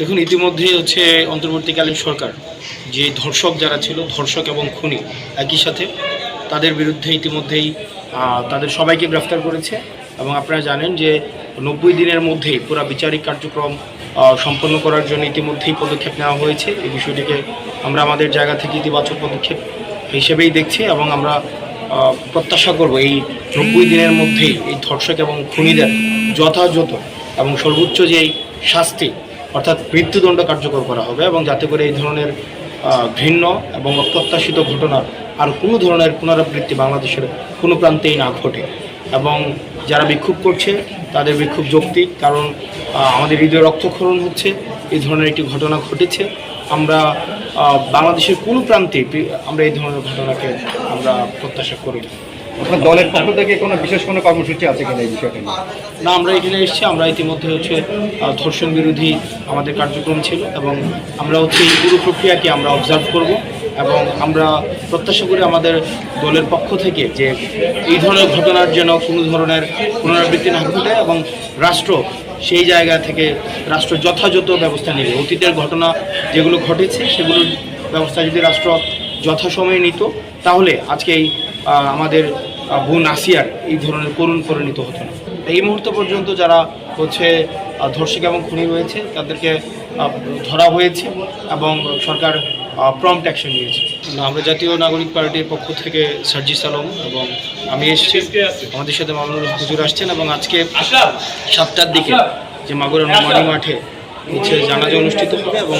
দেখুন, ইতিমধ্যেই হচ্ছে অন্তর্বর্তীকালীন সরকার, যে ধর্ষক যারা ছিল, ধর্ষক এবং খুনি একই সাথে, তাদের বিরুদ্ধে ইতিমধ্যেই তাদের সবাইকে গ্রেফতার করেছে। এবং আপনারা জানেন যে নব্বই দিনের মধ্যেই পুরা বিচারিক কার্যক্রম সম্পন্ন করার জন্য ইতিমধ্যেই পদক্ষেপ নেওয়া হয়েছে। এই বিষয়টিকে আমরা আমাদের জায়গা থেকে ইতিবাচক পদক্ষেপ হিসেবেই দেখছি এবং আমরা প্রত্যাশা করব এই নব্বই দিনের মধ্যেই এই ধর্ষক এবং খুনিদের যথাযথ এবং সর্বোচ্চ যে এই শাস্তি অর্থাৎ মৃত্যুদণ্ড কার্যকর করা হবে এবং যাতে করে এই ধরনের ঘৃণ্য এবং অপ্রত্যাশিত ঘটনার আর কোনো ধরনের পুনরাবৃত্তি বাংলাদেশের কোনো প্রান্তেই না ঘটে। এবং যারা বিক্ষোভ করছে, তাদের বিক্ষোভ যৌক্তিক কারণ আমাদের হৃদয় রক্তক্ষরণ হচ্ছে, এই ধরনের একটি ঘটনা ঘটেছে। আমরা বাংলাদেশের কোনো প্রান্তে আমরা এই ধরনের ঘটনাকে আমরা প্রত্যাশা করি না। আপনার দলের পক্ষ থেকে কোনো বিশেষ কোনো কর্মসূচি আছে কিনা এই বিষয়টা না, আমরা এখানে এসেছি, আমরা ইতিমধ্যে হচ্ছে ধর্ষণ বিরোধী আমাদের কার্যক্রম ছিল এবং আমরা হচ্ছে এই পুরো প্রক্রিয়াকে আমরা অবজার্ভ করব এবং আমরা প্রত্যাশা করি আমাদের দলের পক্ষ থেকে যে এই ধরনের ঘটনার যেন কোনো ধরনের পুনরাবৃত্তি না ঘটে এবং রাষ্ট্র সেই জায়গা থেকে রাষ্ট্র যথাযথ ব্যবস্থা নেবে। অতীতের ঘটনা যেগুলো ঘটেছে, সেগুলোর ব্যবস্থা যদি রাষ্ট্র যথাসময়ে নিত, তাহলে আজকে এই আমাদের আহ, বোন আসিয়ার এই ধরনের করুণ পরিণত হতো না। এই মুহূর্ত পর্যন্ত যারা হচ্ছে ধর্ষক এবং খুনি রয়েছে তাদেরকে ধরা হয়েছে এবং সরকার প্রম্পট অ্যাকশন নিয়েছে। আমরা জাতীয় নাগরিক পার্টির পক্ষ থেকে সার্জিস আলম এবং আমি এসেছি। আমাদের সাথে মামুনুল হুজুর আসছেন এবং আজকে সাতটার দিকে যে মাগুরা নোমানি মাঠে হচ্ছে জানাজা অনুষ্ঠিত হবে এবং